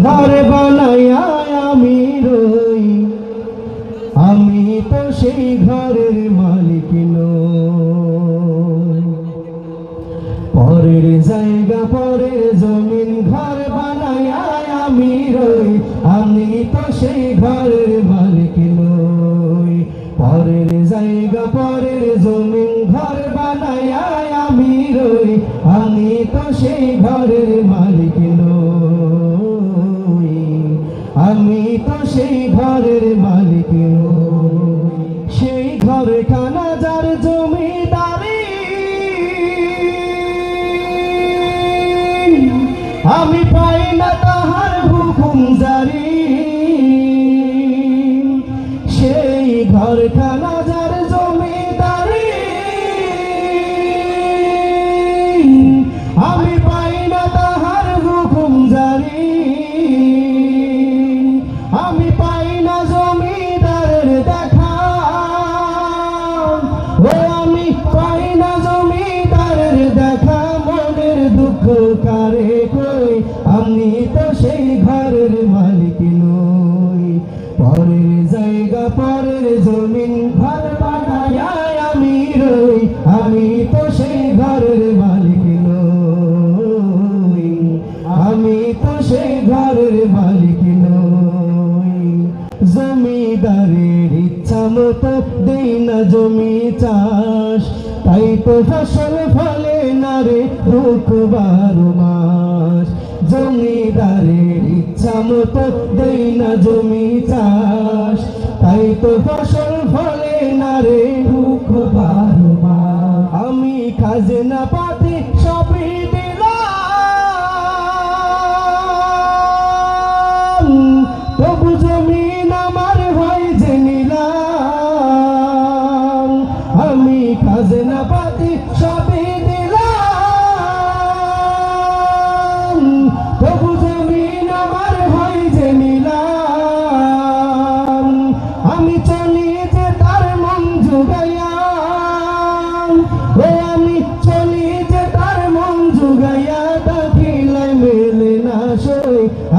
ঘর বানাইয়া আমি রই। আমি তো সেই ঘরের মালিক। পরের জায়গা, পরের জমিন, ঘর বানাইয়া আমি রই। আমি তো সেই ঘরের মালিক পরের জায়গা, পরের জমিন, ঘর বানাইয়া আমি রই। আমি তো সেই আমি পাই না তাহার হুকুম জারি সেই ঘর পরের জমিন ঘর বানায় আমি রই। আমি তো সেই ঘরের মালিক নই। আমি তো সেই ঘরের মালিক নই। জমিদারের ইচ্ছা মতো দেই না জমি চাষ। তাই তো ফসল ফলে না রে দুঃখ বারো মাস। জমিদারের ইচ্ছা মতো দেই না জমি চাষ। তাই তো ফসল ফলে না রে দুঃখ বারো মাস আমি খাজনা না সবই